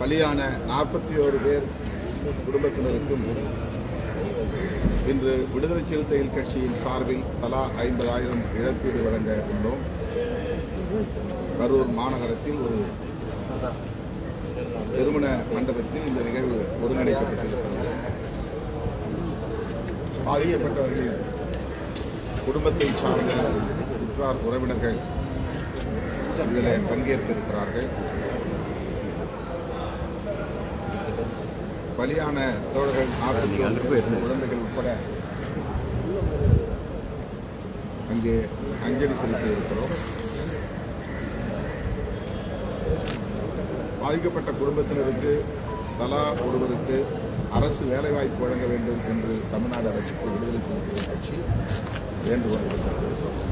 பலியான நாற்பத்தி ஓரு பேர் குடும்பத்தினருக்கும் இன்று விடுதலை சிறுத்தைகள் கட்சியின் சார்பில் தலா ஐம்பதாயிரம் இழப்பீடு வழங்க உள்ளோம். கரூர் மாநகரத்தில் ஒரு திருமண மண்டபத்தில் இந்த நிகழ்வு ஒருங்கிணைக்கப்பட்டிருக்கிறது. பாதிக்கப்பட்டவர்களின் குடும்பத்தை சார்ந்த உற்றார் உறவினர்கள் இதில் பங்கேற்றிருக்கிறார்கள் பலியான தோழர்கள் குழந்தைகள் உட்பட அங்கே அஞ்சலி செலுத்தி இருக்கிறோம் பாதிக்கப்பட்ட குடும்பத்தினருக்கு தலா ஒருவருக்கு அரசு வேலைவாய்ப்பு வழங்க வேண்டும் என்று தமிழ்நாடு அரசுக்கு விடுதலை சிறுத்தைகள் கட்சி வேண்டுகோள் விடுக்கிறது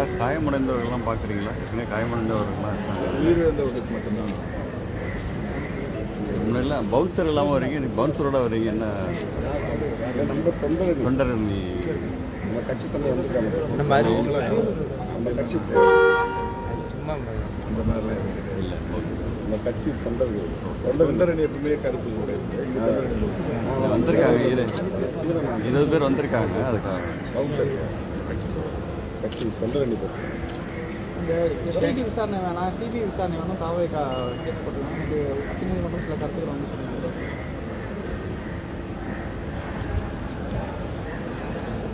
சார் காயமடைந்தவர்கள்லாம் பார்க்குறீங்களா? எங்கே காயமடைந்தவர்கள்லாம் இருக்காங்க. உயிரிழந்தவர்களுக்கு மட்டும்தான். முன்னெல்லாம் பவுன்சர் இல்லாமல் வரீங்க நீ பவுன்சரோட வரீங்க என்ன? நம்ம தொண்டர்கள். தொண்டர் நீ நம்ம கட்சி தொண்டர் வந்திருக்காங்க. மாதிரி? நம்ம கட்சி சும்மா அந்த மாதிரிலாம் கிடையாது. இல்லை நம்ம கட்சி தொண்டர்கள். தொண்டரணி எப்பவுமே கூட இருக்கு. வந்திருக்காங்க இரு. இருபது பேர் வந்திருக்காங்க அதுக்காக. கட்சி தொண்டரணி பற்றி இந்த எஸ்ஐடி விசாரணை வேணாம். சிபிஐ விசாரணை வேணும். தாவை கேஸ் போட்டுருக்காங்க. இது உச்சநீதிமன்றம் சில கருத்துக்கள் வந்து சொல்லுங்க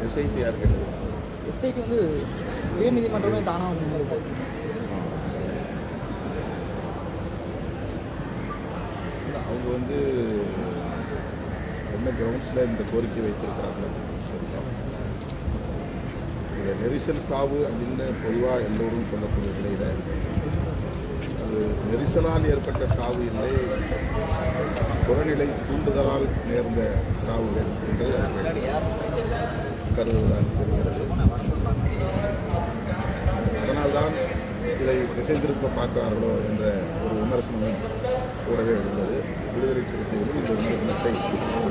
எஸ்ஐடி யார் கேட்டது? எஸ்ஐடி வந்து உயர்நீதிமன்றமே தானாக இல்ல, அவங்க வந்து என்ன கிரவுண்ட்ஸில் இந்த கோரிக்கை இது நெரிசல் சாவு அப்படின்னு பொதுவாக எல்லோரும் சொல்லக்கூடிய நிலையில் அது நெரிசலால் ஏற்பட்ட சாவு இல்லை புறநிலை தூண்டுதலால் நேர்ந்த சாவுகள் என்று கருதுவதாக தெரிகிறது. அதனால்தான் இதை திசை திருப்ப பார்க்கிறார்களோ என்ற ஒரு விமர்சனமும் கூடவே உள்ளது விடுதலை சிறுத்தைகளும் இந்த விமர்சனத்தை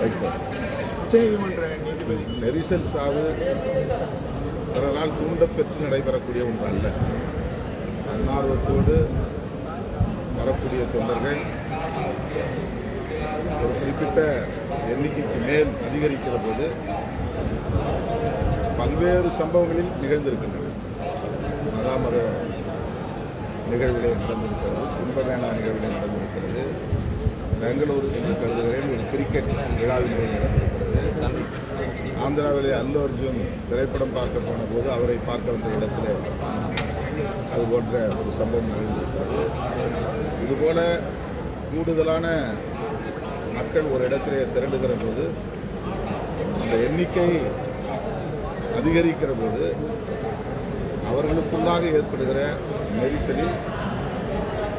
வைத்தோம் உச்சநீதிமன்ற நீதிபதி. நெரிசல் சாவு தூண்டப்பெற்று நடைபெறக்கூடிய ஒன்று அல்ல தன்னார்வத்தோடு வரக்கூடிய தொண்டர்கள் ஒரு குறிப்பிட்ட எண்ணிக்கைக்கு மேல் அதிகரிக்கிற போது பல்வேறு சம்பவங்களில் நிகழ்ந்திருக்கின்றன. மதாமத நிகழ்விலே நடந்திருக்கிறது கும்பமேளா நிகழ்விலே நடந்திருக்கிறது. பெங்களூரு என்று கருதுகிறேன் ஒரு கிரிக்கெட் விழாவிலே நடந்திருக்கிறது ஆந்திராவிலே அல்லு அர்ஜுன் திரைப்படம் பார்க்க போன போது அவரை பார்க்க வந்த இடத்துல அது போன்ற ஒரு சம்பவம் நிகழ்ந்திருக்கிறது இதுபோல கூடுதலான மக்கள் ஒரு இடத்திலே திரண்டுகிற போது அந்த எண்ணிக்கை அதிகரிக்கிற போது அவர்களுக்குள்ளாக ஏற்படுகிற நெரிசலில்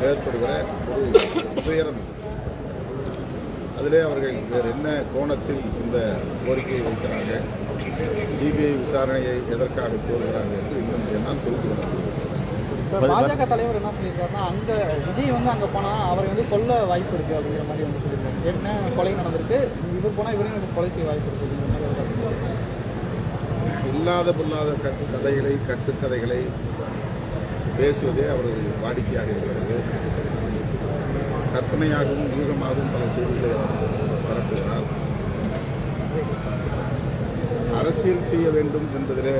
ஏற்படுகிற ஒரு துயரம் அதிலே அவர்கள் வேறு என்ன கோணத்தில் இந்த கோரிக்கையை வைக்கிறார்கள்? சிபிஐ விசாரணையை எதற்காக கோருகிறார்கள் என்று இன்னும் என்னால் புரிந்து கொள்ள பாஜக தலைவர் என்ன சொல்லியிருக்காருன்னா அங்கே விஜய் வந்து அங்கே போனால் அவரை வந்து கொல்ல வாய்ப்பு இருக்குது அப்படிங்கிற மாதிரி வந்து சொல்லியிருக்காரு. ஏற்கனவே கொலை நடந்திருக்கு. இவர் போனால் இவரையும் கொலை செய்ய வாய்ப்பு இருக்குது. இல்லாத பொல்லாத கட்டு கதைகளை கட்டுக்கதைகளை பேசுவதே அவரது வாடிக்கையாக இருக்கிறது. கற்பனையாகவும் யூகமாகவும் பல செய்திகளை பரப்புகிறார் அரசியல் செய்ய வேண்டும் என்பதில்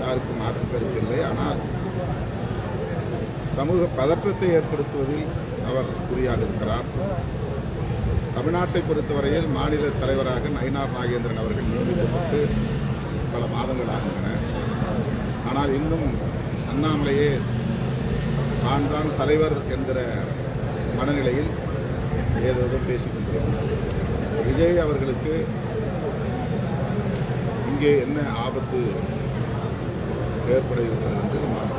யாருக்கும் மாற்று இல்லை ஆனால் சமூக பதற்றத்தை ஏற்படுத்துவதில் அவர் குறியாக இருக்கிறார் தமிழ்நாட்டை பொறுத்தவரையில் மாநில தலைவராக நயினார் நாகேந்திரன் அவர்கள் நியமிக்கப்பட்டு பல மாதங்கள் ஆகின்றன. ஆனால் இன்னும் அண்ணாமலையே தான் தான் தலைவர் என்கிற மனநிலையில் ஏதோ பேசிக்கொண்டிருக்கிறார். விஜய் அவர்களுக்கு இங்கே என்ன ஆபத்து ஏற்படுகிறது என்று நாம்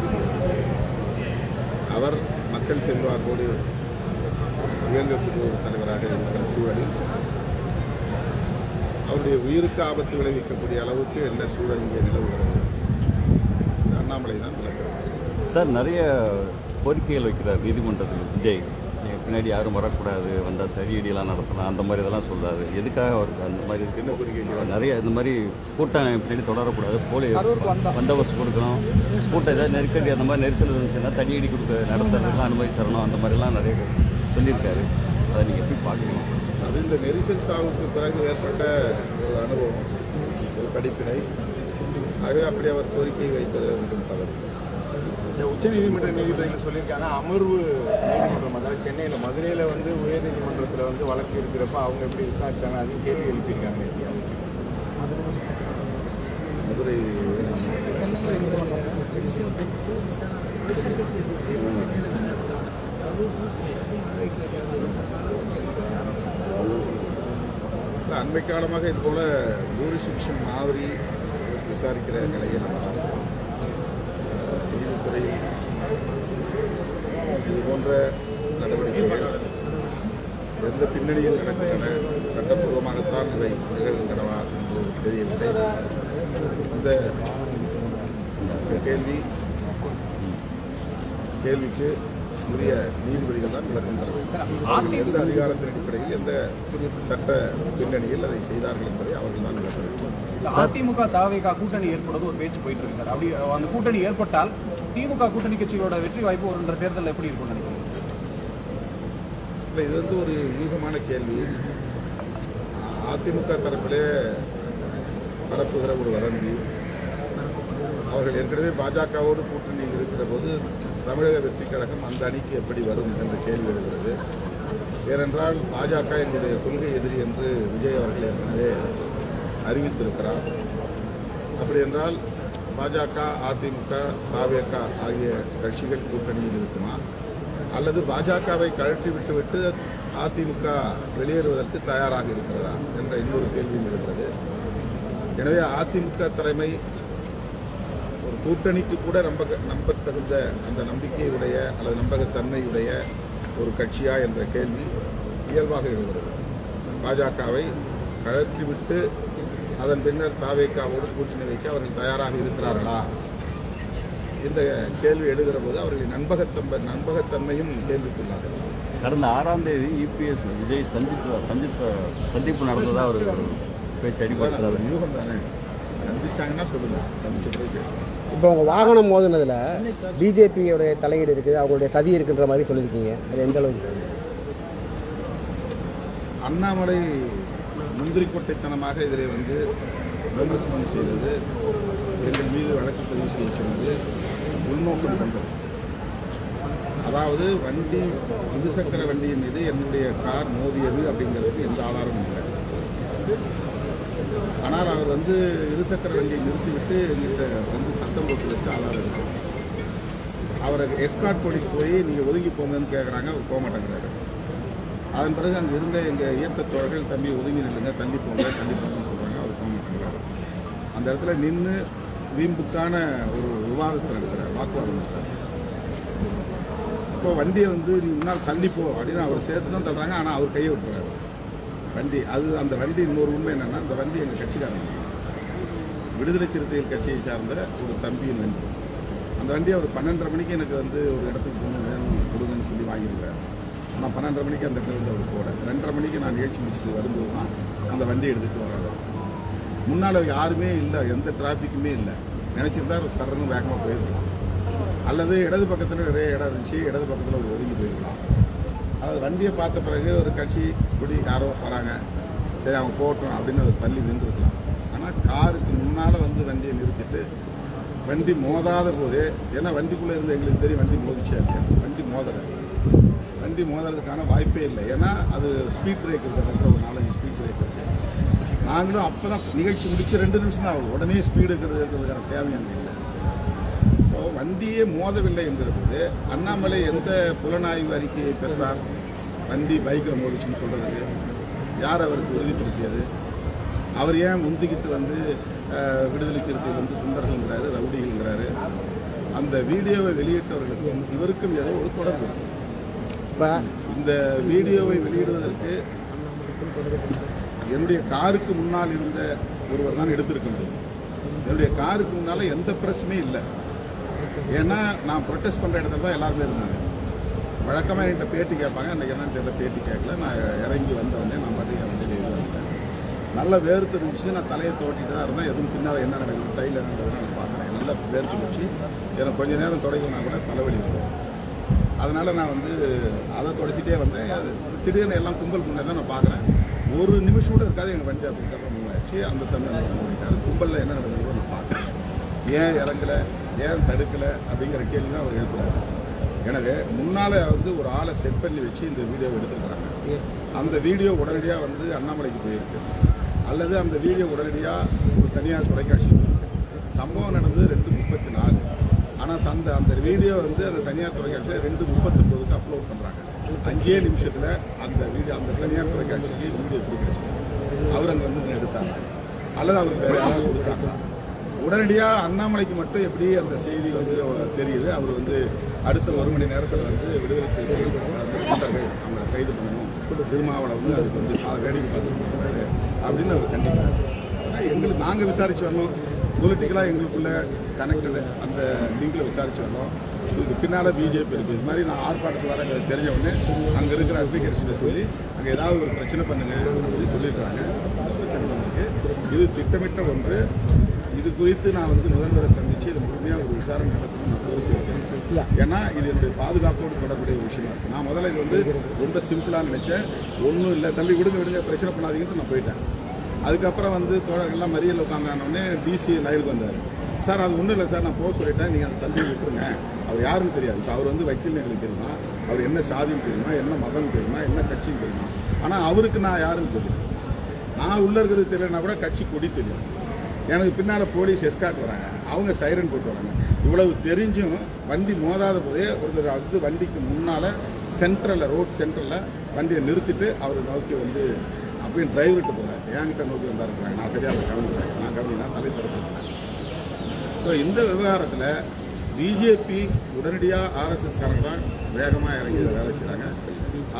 அவர் மக்கள் செல்வாக்கோடு இயங்கக்கூடிய ஒரு தலைவராக இருக்கிற சூழலில். அவருடைய உயிருக்கு ஆபத்து விளைவிக்கக்கூடிய அளவுக்கு என்ன சூழல் இங்கே நிலவுகிறது? அண்ணாமலை தான் சார் நிறைய கோரிக்கைகள் வைக்கிறார் நீதிமன்றத்தில் விஜய். பின்னாடி யாரும் வரக்கூடாது வந்தால் சரியடியெல்லாம் நடத்தலாம் அந்த மாதிரி இதெல்லாம் சொல்றாரு. எதுக்காக அவருக்கு அந்த மாதிரி கோரிக்கை நிறைய இந்த மாதிரி கூட்டம் பின்னாடி தொடரக்கூடாது. போலி. பந்தோபஸ்து கொடுக்கணும். கூட்டம் ஏதாவது நெருக்கடி அந்த மாதிரி நெரிசல் இருந்துச்சுன்னா தடியடி கொடுக்க நடத்துறதுலாம் அனுமதி தரணும். அந்த மாதிரிலாம் நிறைய சொல்லியிருக்காரு. அதை நீங்கள் எப்படி பார்க்கணும்? அது இந்த நெரிசல் சாவுக்கு பிறகு ஏற்பட்ட ஒரு அனுபவம். ஒரு படிப்பினை ஆகவே அப்படி அவர் கோரிக்கை ஒன்றும் தவறு இந்த உச்சநீதிமன்ற நீதிபதிகள் சொல்லியிருக்காங்க அமர்வு நீதிமன்றம் அதாவது சென்னையில் மதுரையில் வந்து உயர்நீதிமன்றத்தில் வந்து வழக்கு இருக்கிறப்ப அவங்க எப்படி விசாரித்தாங்க அதையும் கேள்வி எழுப்பியிருக்காங்க மதுரை அண்மை காலமாக இது போல ஜூரிசிக்ஷன் மாதிரி விசாரிக்கிற நிலையை நம்ம நீதித்துறையில் இது போன்ற நடவடிக்கைகள் எந்த பின்னணியில் நடக்கின்றன? சட்டப்பூர்வமாகத்தான் இவை நிகழ்கின்றனவா என்று தெரியவில்லை. இந்த கேள்வி கேள்விக்கு உரிய நீதிபதிகள் தான் விளக்கம் தர வேண்டும். எந்த அதிகாரத்தின் அடிப்படையில் எந்த சட்ட பின்னணியில் அதை செய்தார்கள் என்பதை அவர்கள் தான் விளக்க வேண்டும். அதிமுக தாவேகா கூட்டணி ஏற்படுறது ஒரு பேச்சு போயிட்டு இருக்கு சார். அப்படி அந்த கூட்டணி ஏற்பட்டால் திமுக கூட்டணி கட்சிகளோட வெற்றி வாய்ப்பு வருன்ற தேர்தல் எப்படி இருக்கும்னு நினைக்கிறீங்க? இல்லை இது வந்து ஒரு யூகமான கேள்வி. அதிமுக தரப்பிலே பரப்புகிற ஒரு வதந்தி. அவர்கள் ஏற்கனவே பாஜகவோடு கூட்டணி இருக்கிற போது தமிழக வெற்றி கழகம் அந்த அணிக்கு எப்படி வரும் என்ற கேள்வி எழுகிறது. ஏனென்றால் பாஜக எங்களுடைய கொள்கை எதிரி என்று விஜய் அவர்கள் ஏற்கனவே அறிவித்திருக்கிறார். அப்படி என்றால் பாஜக அதிமுக தாவேக ஆகிய கட்சிகள் கூட்டணியில் இருக்குமா? அல்லது பாஜகவை கழற்றி விட்டுவிட்டு அதிமுக வெளியேறுவதற்கு தயாராக இருக்கிறதா? என்ற இன்னொரு கேள்வியும் இருக்கிறது எனவே அதிமுக தலைமை ஒரு கூட்டணிக்கு கூட நம்ப நம்பத்தகுந்த அந்த நம்பிக்கையுடைய அல்லது நம்பகத்தன்மையுடைய ஒரு கட்சியா என்ற கேள்வி இயல்பாக எழுகிறது. பாஜகவை கழற்றிவிட்டு அதன் பின்னர் தாவேக்காவோடு கூட்டணி வைக்க அவர்கள் தயாராக இருக்கிறார்களா? இந்த கேள்வி எழுகிற போது அவர்களின் நண்பகத்தன்மை நண்பகத்தன்மையும் கேள்விக்குள்ளாகிறது. கடந்த ஆறாம் தேதி இபிஎஸ் விஜய் சந்திப்பு சந்திப்பு சந்திப்பு நடந்ததா அவர் பேச்சு அடிபடுத்துறாரு யூகம் தானே சந்திச்சாங்கன்னா சொல்லுங்க. சந்திச்ச பிறகு பேசுங்க இப்போ உங்கள் வாகனம் மோதினதில் பிஜேபியோடைய தலையீடு இருக்குது அவங்களுடைய சதி இருக்குன்ற மாதிரி சொல்லியிருக்கீங்க. அது எந்த அளவுக்கு? அண்ணாமலை முந்திரி கொட்டைத்தனமாக இதில் வந்து விமர்சனம் செய்தது எங்கள் மீது வழக்கு பதிவு செய்ய சொன்னது உள்நோக்கம் கொண்டது. அதாவது வண்டி இருசக்கர வண்டியின் மீது என்னுடைய கார் மோதியது அப்படிங்கிறதுக்கு எந்த ஆதாரமும் இல்லை. ஆனால் அவர் வந்து இருசக்கர வண்டியை நிறுத்திவிட்டு எங்கிட்ட வந்து சத்தம் போட்டதற்கு ஆதாரம் இருக்கு. அவரை எஸ்கார்ட் போலீஸ் போய் நீங்கள் ஒதுங்கி போங்கன்னு கேட்குறாங்க அவர் போக மாட்டேங்கிறாரு. அதன் பிறகு அங்கே இருந்த எங்கள் இயக்க தோழர்கள் தம்பி ஒதுங்கி நில்லுங்க தள்ளி போங்க தள்ளி போங்கன்னு சொல்கிறாங்க அவர் போக மாட்டேங்கிறாரு. அந்த இடத்துல நின்று வீம்புக்கான ஒரு விவாதத்தை நடக்கிறார் வாக்குவாதம் நடத்துறாரு. இப்போ வண்டியை வந்து நீ முன்னால் தள்ளிப்போ அப்படின்னு அவர் சேர்த்து தான் தர்றாங்க ஆனால் அவர் கையை விட்டுறாரு. வண்டி அது அந்த வண்டி இன்னொரு உண்மை என்னென்னா அந்த வண்டி எங்கள் கட்சிக்காரங்க. விடுதலை சிறுத்தைகள் கட்சியை சார்ந்த ஒரு தம்பியின் நண்பர். அந்த வண்டி அவர் பன்னெண்டரை மணிக்கு எனக்கு வந்து ஒரு இடத்துக்கு போகணும் வேணும் கொடுங்கன்னு சொல்லி வாங்கியிருக்கிறார். ஆனால் பன்னெண்டரை மணிக்கு அந்த இடத்துல இருந்து அவர் போட ரெண்டரை மணிக்கு நான் நிகழ்ச்சி முடிச்சுட்டு வரும்போது தான் அந்த வண்டி எடுத்துகிட்டு வர்றாரு. முன்னால் யாருமே இல்லை எந்த டிராஃபிக்குமே இல்லை. நினச்சிருந்தா ஒரு சரணும் வேகமாக போயிருக்கலாம். அல்லது இடது பக்கத்தில் நிறைய இடம் இருந்துச்சு இடது பக்கத்தில் ஒரு ஒதுங்கி போயிருக்கலாம். அதாவது வண்டியை பார்த்த பிறகு ஒரு கட்சி இப்படி யாரோ வராங்க. சரி அவங்க போகட்டும் அப்படின்னு அதை தள்ளி நின்றுருக்கலாம். காருக்கு முன்னால் வந்து வண்டியை நிறுத்திட்டு வண்டி மோதாத போதே ஏன்னா வண்டிக்குள்ளே இருந்து எங்களுக்கு தெரியும் வண்டி மோதிச்சா இருக்கேன் வண்டி மோதலை. வண்டி மோதுறதுக்கான வாய்ப்பே இல்லை. ஏன்னா அது ஸ்பீட் பிரேக் இருக்கிறதுக்கு ஒரு நாலஞ்சு ஸ்பீட் பிரேக் இருக்குது நாங்களும் அப்போ தான் நிகழ்ச்சி முடிச்சு ரெண்டு நிமிஷம் தான் ஆகும் உடனே ஸ்பீடு இருக்கிறது இருக்கிறதுக்கான தேவையான இல்லை. ஸோ வண்டியே மோதவில்லை என்கிறபோது அண்ணாமலை எந்த புலனாய்வு அறிக்கையை பெறுகிறார் வண்டி பைக்கில் மோதிச்சுன்னு சொல்கிறதுக்கு யார் அவருக்கு உறுதிப்படுத்தியது? அவர் ஏன் முந்திக்கிட்டு வந்து விடுதலை சிறுத்தைகள் வந்து குண்டர்கள்ங்கிறாரு ரவுடிகள்ங்கிறாரு. அந்த வீடியோவை வெளியிட்டவர்களுக்கும் இவருக்கும் ஏதோ ஒரு தொடர்பு. இந்த வீடியோவை வெளியிடுவதற்கு என்னுடைய காருக்கு முன்னால் இருந்த ஒருவர் தான் எடுத்திருக்க முடியும். என்னுடைய காருக்கு முன்னால் எந்த பிரச்சனையும் இல்லை. ஏன்னா நான் ப்ரொட்டஸ்ட் பண்ணுற இடத்துல தான் எல்லாருமே இருந்தாங்க. வழக்கமாக என்கிட்ட பேட்டி கேட்பாங்க. அன்றைக்கி என்னன்னு தெரியல பேட்டி கேட்கல. நான் இறங்கி வந்தவொடனே நான் பாட்டுக்கு என் வண்டியில் இது வந்துட்டேன் நல்ல வேர்த்து இருந்துச்சு. நான் தலையை தோட்டிட்டு தான் இருந்தேன். எதுவும் பின்னால் என்ன நடக்குது சைடில் நடக்குதுன்னு நான் பார்க்குறேன் நல்லா வேர்த்து போச்சு எனக்கு கொஞ்ச நேரம் தொடங்கினா கூட தலைவலி வரும். அதனால் நான் வந்து அதை தொடச்சிட்டே வந்தேன். அது திடீர்னு எல்லாம் கும்பல் முன்னே தான் நான் பார்க்குறேன். ஒரு நிமிஷம் கூட இருக்காது எங்கள் வண்டி அதுக்கப்புறம் மூவ் ஆயிடுச்சு அந்த தம்பி மூடிட்டாரு கும்பலில் என்ன நடக்குதுன்னு நான் பார்க்குறேன் ஏன் இறங்கலை? ஏன் தடுக்கலை? அப்படிங்கிற கேள்வி தான் அவர் எழுப்புறாரு. எனவே முன்னால் வந்து ஒரு ஆளை செட் பண்ணி வச்சு இந்த வீடியோவை எடுத்துருக்காங்க அந்த வீடியோ உடனடியாக வந்து அண்ணாமலைக்கு போயிருக்கு. அல்லது அந்த வீடியோ உடனடியாக ஒரு தனியார் தொலைக்காட்சி சம்பவம் நடந்தது ரெண்டு முப்பத்தி நாலு. ஆனால் அந்த அந்த வீடியோ வந்து அந்த தனியார் தொலைக்காட்சியில் ரெண்டு முப்பத்தொம்போதுக்கு அப்லோட் பண்ணுறாங்க அஞ்சே நிமிஷத்தில் அந்த வீடியோ அந்த தனியார் தொலைக்காட்சிக்கு வீடியோ கொடுக்குறச்சு அவர் அங்கே வந்து எடுத்தாங்க அல்லது அவருக்கு வேறு யாராவது கொடுத்தாங்களா? உடனடியாக அண்ணாமலைக்கு மட்டும் எப்படி அந்த செய்தி வந்து தெரியுது? அவர் வந்து அடுத்த ஒரு மணி நேரத்தில் வந்து விடுதலை செய்தி அந்த அவங்களை கைது பண்ணணும். திருமாவளவன் வந்து அதுக்கு வந்து வேடிக்கை சாட்சி பண்ணுறாரு அப்படின்னு அவர் கண்டிப்பார் எங்களுக்கு நாங்கள் விசாரிச்சு வந்தோம் பொலிட்டிக்கலாக எங்களுக்குள்ள கனெக்டடு அந்த லிங்கில் விசாரிச்சு வந்தோம் இதுக்கு பின்னால் பிஜேபி இருக்குது இது மாதிரி நான் ஆர்ப்பாட்டத்தில் வரங்கிறது தெரிஞ்ச உடனே அங்கே இருக்கிற அட்வொகேட்ஸில் சொல்லி அங்கே ஏதாவது ஒரு பிரச்சனை பண்ணுங்க அப்படின்னு சொல்லியிருக்காங்க அந்த பிரச்சனை பண்ணிருக்கு இது திட்டமிட்ட ஒன்று. இது குறித்து நான் வந்து முதல்வரை சந்தித்து இது முழுமையாக ஒரு விசாரணை நடத்தணும் நான் கோரிக்கை வைக்கிறேன் ஏன்னா இது என்னுடைய பாதுகாப்போடு தொடர்புடைய விஷயமா நான் முதல்ல இது வந்து ரொம்ப சிம்பிளாக நினைச்சேன். ஒன்றும் இல்லை. தம்பி விடுங்க விடுங்க பிரச்சனை பண்ணாதீங்கன்னு நான் போயிட்டேன். அதுக்கப்புறம் வந்து தோழர்கள்லாம் மறியல் உட்காந்தானோடனே டிசி லயலுக்கு வந்தார். சார் அது ஒன்றும் இல்லை சார் நான் போக சொல்லிட்டேன் நீங்கள் அந்த தள்ளி விட்டுருங்க. அவர் யாருன்னு தெரியாது. இப்போ அவர் வந்து வக்கீல் எங்களுக்கு தெரியுமா? அவர் என்ன சாதின்னு தெரியுமா? என்ன மதம் தெரியுமா? என்ன கட்சின்னு தெரியுமா? ஆனால் அவருக்கு நான் யாருன்னு தெரியும். நான் உள்ள இருக்கிறது தெரியலனா கூட கட்சி கொடி தெரியும். எனக்கு பின்னால் போலீஸ் எஸ்கார்ட் வராங்க. அவங்க சைரன் போட்டு வராங்க. இவ்வளவு தெரிஞ்சும் வண்டி மோதாத போதே ஒருத்தர் வந்து வண்டிக்கு முன்னால் சென்ட்ரலில் ரோட் சென்டரில் வண்டியை நிறுத்திட்டு அவரை நோக்கி வந்து அப்படியே டிரைவர்கிட்ட போகிறேன் என்கிட்ட நோக்கி வந்தாருக்கிறாங்க நான் சரியாக கவனிக்கிறேன் நான் கவனினா தலை திறக்கிறேன் ஸோ இந்த விவகாரத்தில் பிஜேபி உடனடியாக ஆர்எஸ்எஸ் காரங்க தான் வேகமாக இறங்கி வேலை செய்கிறாங்க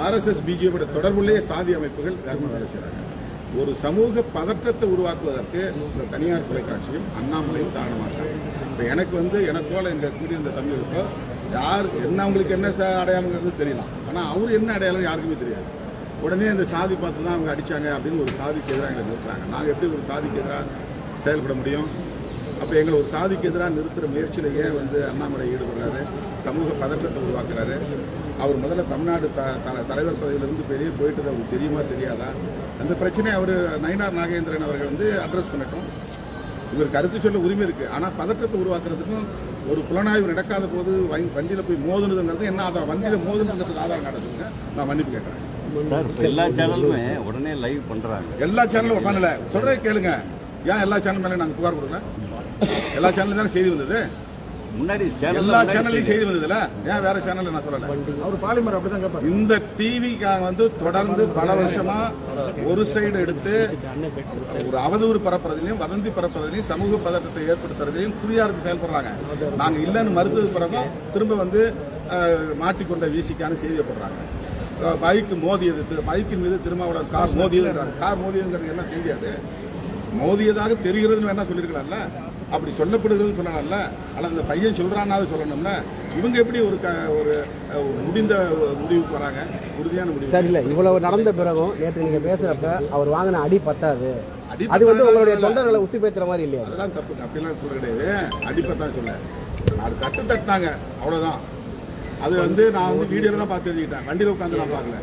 ஆர்எஸ்எஸ் பிஜேபியோட தொடர்புள்ளே சாதி அமைப்புகள் வேகமாக வேலை செய்கிறாங்க ஒரு சமூக பதற்றத்தை உருவாக்குவதற்கு இந்த தனியார் தொலைக்காட்சியும் அண்ணாமலையும் காரணமாக இப்போ எனக்கு வந்து எனக்கோல எங்கள் கூடியிருந்த தமிழருக்கோ யார் என்ன அவங்களுக்கு என்ன அடையாளங்கிறது தெரியலாம் ஆனால் அவர் என்ன அடையாளம் யாருக்குமே தெரியாது. உடனே இந்த சாதி பார்த்து தான் அவங்க அடிச்சாங்க அப்படின்னு ஒரு சாதிக்கு எதிராக எங்களை நிறுத்துறாங்க. நாங்கள் எப்படி ஒரு சாதிக்கு எதிராக செயல்பட முடியும்? அப்போ எங்களை ஒரு சாதிக்கு எதிராக நிறுத்துகிற முயற்சியில் ஏன் வந்து அண்ணாமலை ஈடுபடுறாரு. சமூக பதற்றத்தை உருவாக்குறாரு. அவர் முதல்ல தமிழ்நாடு த த- தலைவர் பதவியிலிருந்து பெரிய போயிட்டு அவருக்கு தெரியுமா தெரியாதா? அந்த பிரச்சனையை அவர் நயினார் நாகேந்திரன் அவர்கள் வந்து அட்ரஸ் பண்ணட்டும். இவர் கருத்து சொல்ல உரிமை இருக்குது ஆனால் பதற்றத்தை உருவாக்குறதுக்கும் ஒரு புலனாய்வு நடக்காத போது வண்டியில் போய் மோதுனதுங்கிறது என்ன ஆதாரம்? வண்டியில் மோதுனதுங்கிறதுக்கு ஆதாரம் காட்டுங்க நான் மன்னிப்பு கேட்குறேன். சார் இப்போ எல்லா சேனலுமே உடனே லைவ் பண்ணுறாங்க எல்லா சேனலும் உட்காந்துல சொல்றதை கேளுங்க. ஏன் எல்லா சேனல் மேலே நாங்கள் புகார் கொடுக்கல? எல்லா சேனலும் தானே செய்தி வந்தது? முன்னாடி எல்லா சேனல் சேனல்லையும் செய்தி வந்ததுல? ஏன் வேற சேனல்ல நான் சொல்லல? அவர் பாலிமர் அப்படி தான் கேட்பார் இந்த டிவி வந்து தொடர்ந்து பல வருஷமா ஒரு சைடு எடுத்து ஒரு அவதூறு பரப்புறதுலையும் வதந்தி பரப்புறதுலையும் சமூக பதற்றத்தை ஏற்படுத்துறதுலையும் குறியாருக்கு செயல்படுறாங்க. நாங்க இல்லைன்னு மறுத்தது பிறகும் திரும்ப வந்து மாட்டிக்கொண்ட வீசிக்கான செய்தியை போடுறாங்க. அஹ், பைக் மோதியது பைக்கின் மீது திருமாவளவன் கார் மோதியதுன்றாங்க கார் மோதியதுங்கிறது என்ன செய்தி அது? மோதியதாக தெரிகிறதுன்னு வேணா சொல்லியிருக்கலாம்ல? அப்படி சொல்லப்படுகிறதுன்னு சொல்லலாம்ல அல்லது அந்த பையன் சொல்றானாவது சொல்லணும்ல? இவங்க எப்படி ஒரு க ஒரு முடிந்த முடிவுக்கு வராங்க? உறுதியான முடிவு. சார் இல்லை இவ்வளவு நடந்த பிறகும் நேற்று நீங்க பேசுறப்ப அவர் வாங்கின அடி பத்தாது. அடி அது வந்து உங்களுடைய. தொண்டர்களை உசி பேத்துற மாதிரி இல்லையா? அதெல்லாம் தப்பு. அப்படிலாம் சொல்ல கிடையாது. அடிப்பத்தான் சொல்ல. நாலு தட்டு தட்டினாங்க. அவ்வளோதான் அது வந்து நான் வந்து வீடியோவில் தான் பார்த்து எழுதிக்கிட்டேன். வண்டியில் உட்காந்து நான் பார்க்கல.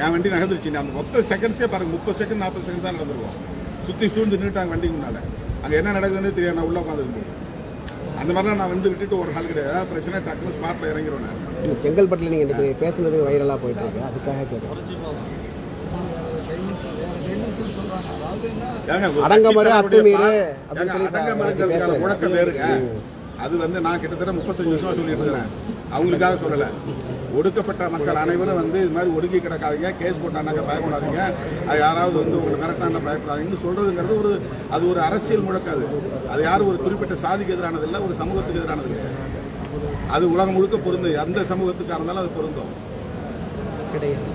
என் வண்டி நகர்ந்துருச்சு. அந்த மொத்த செகண்ட்ஸே பாருங்க முப்பது செகண்ட் நாற்பது செகண்ட் தான் நடந்துருவோம் சுற்றி சூழ்ந்து நின்றுட்டாங்க வண்டி முன்னால. அங்கே என்ன நடக்குதுன்னு தெரியாது. நான் உள்ள உட்காந்துருக்கோம் அந்த மாதிரிலாம் நான் வந்து விட்டுட்டு ஒரு நாள் கிடையாது. ஏதாவது பிரச்சனை டக்குனு ஸ்மார்ட்டில் இறங்கிடுவேன் நான். இந்த செங்கல்பட்டில் நீங்க இன்னைக்கு பேசுனது வைரலா போயிட்டு இருக்கு. அதுக்காக கேட்குறேன் கட்சிக்காரருடைய அத்துமீறு பேசுறேன். முழக்கம் வேறுங்க. அது வந்து நான் கிட்டத்தட்ட முப்பத்தஞ்சு வருஷமா சொல்லிட்டு இருக்கிறேன். அவங்களுக்காக சொல்லல. ஒடுக்கப்பட்ட மக்கள் அனைவரும் வந்து இது மாதிரி ஒடுங்கி கிடக்காதீங்க கேஸ் போட்டானாக்க பயப்படாதீங்க. அது யாராவது வந்து உங்களை மிரட்டான பயப்படாதீங்கன்னு சொல்றதுங்கிறது ஒரு அது ஒரு அரசியல் முழக்காது அது. யாரும் ஒரு குறிப்பிட்ட சாதிக்கு எதிரானது இல்லை ஒரு சமூகத்துக்கு எதிரானது இல்லை. அது உலகம் முழுக்க பொருந்தும். எந்த சமூகத்துக்காக இருந்தாலும் அது பொருந்தும். கிடையாது.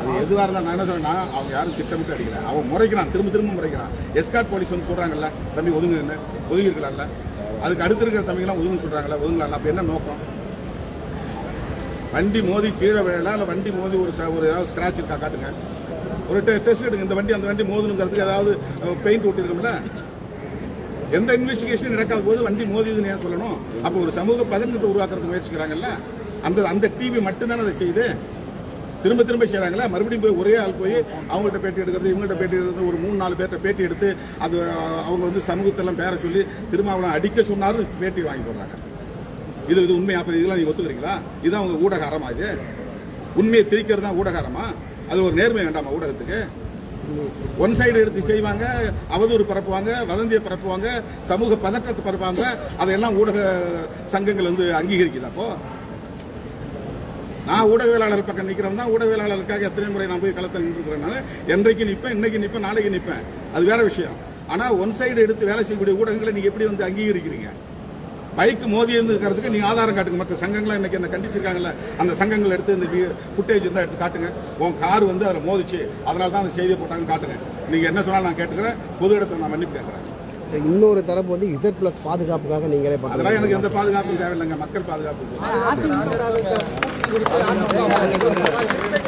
அது எதுவாக இருந்தால் நான் என்ன சொல்றேன்னா அவங்க யாரும் திட்டமிட்டு அடிக்கிறேன் அவன் முறைக்கிறான் திரும்ப திரும்ப முறைக்கிறான். எஸ்கார்ட் போலீஸ் வந்து சொல்கிறாங்கல்ல தம்பி ஒதுங்குன்னு ஒதுங்கி இருக்கலாம்ல அதுக்கு அடுத்து இருக்கிற தம்பிங்களாம் ஒதுங்க சொல்கிறாங்கல்ல ஒதுங்கலாம் அப்போ என்ன நோக்கம்? வண்டி மோதி கீழே விழலாம் இல்லை வண்டி மோதி ஒரு ஒரு ஏதாவது ஸ்க்ராட்ச் இருக்கா? காட்டுங்க. ஒரு டெ டெஸ்ட் எடுங்க இந்த வண்டி அந்த வண்டி மோதுனுங்கிறதுக்கு ஏதாவது பெயிண்ட் ஒட்டிருக்கோம்ல எந்த இன்வெஸ்டிகேஷன் நடக்காத போது வண்டி மோதியதுன்னு ஏன் சொல்லணும்? அப்போ ஒரு சமூக பதற்றத்தை உருவாக்குறதுக்கு முயற்சிக்கிறாங்கல்ல? அந்த அந்த டிவி மட்டும்தானே அதை செய்யுது? திரும்ப திரும்ப செய்கிறாங்களா மறுபடியும் போய் ஒரே ஆள் போய் அவங்கள்ட்ட பேட்டி எடுக்கிறது இவங்கள்ட்ட பேட்டி எடுக்கிறது ஒரு மூணு நாலு பேர்கிட்ட பேட்டி எடுத்து அது அவங்க வந்து சமூகத்தெல்லாம் பேர சொல்லி திரும்ப அவனை அடிக்க சொன்னாலும் பேட்டி வாங்கி போடுறாங்க. இது இது உண்மையாக அப்ப இதெல்லாம் நீங்கள் ஒத்துக்கிறீங்களா? இதுதான் அவங்க ஊடகாரமா இது? உண்மையை திரிக்கிறது தான் ஊடகாரமா அது ஒரு நேர்மை வேண்டாமா ஊடகத்துக்கு? ஒன் சைடு எடுத்து செய்வாங்க அவதூறு பரப்புவாங்க வதந்தியை பரப்புவாங்க சமூக பதற்றத்தை பரப்புவாங்க அதையெல்லாம் ஊடக சங்கங்கள் வந்து அங்கீகரிக்குதா அப்போ? நான் ஊடகவியலாளர் பக்கம் நிற்கிறேன் தான் ஊடகவியலாளருக்காக எத்தனை முறை நான் போய் களத்தில் நின்றுக்கிறேனால என்றைக்கு நிற்பேன் இன்னைக்கு நிற்பேன் நாளைக்கு நிற்பேன். அது வேற விஷயம். ஆனா ஒன் சைடு எடுத்து வேலை செய்யக்கூடிய ஊடகங்களை நீங்க எப்படி வந்து அங்கீகரிக்கிறீங்க? பைக் மோதி இருக்கிறதுக்கு நீங்க ஆதாரம் காட்டுங்க. மற்ற சங்கங்களை இன்னைக்கு என்ன கண்டிச்சிருக்காங்கல்ல அந்த சங்கங்கள் எடுத்து இந்த ஃபுட்டேஜ் இருந்தா எடுத்து காட்டுங்க. உன் கார் வந்து அதில் மோதிச்சு அதனால தான் அந்த செய்தியை போட்டாங்கன்னு காட்டுங்க. நீங்க என்ன சொன்னாலும் நான் கேட்டுக்கிறேன். பொது இடத்துல நான் மன்னிப்பு கேட்கறேன். இன்னொரு தரப்பு வந்து இசட் பிளஸ் பாதுகாப்புக்காக நீங்களே அதெல்லாம் எனக்கு எந்த பாதுகாப்பும் தேவையில்லைங்க. மக்கள் பாதுகாப்பு. குறித்து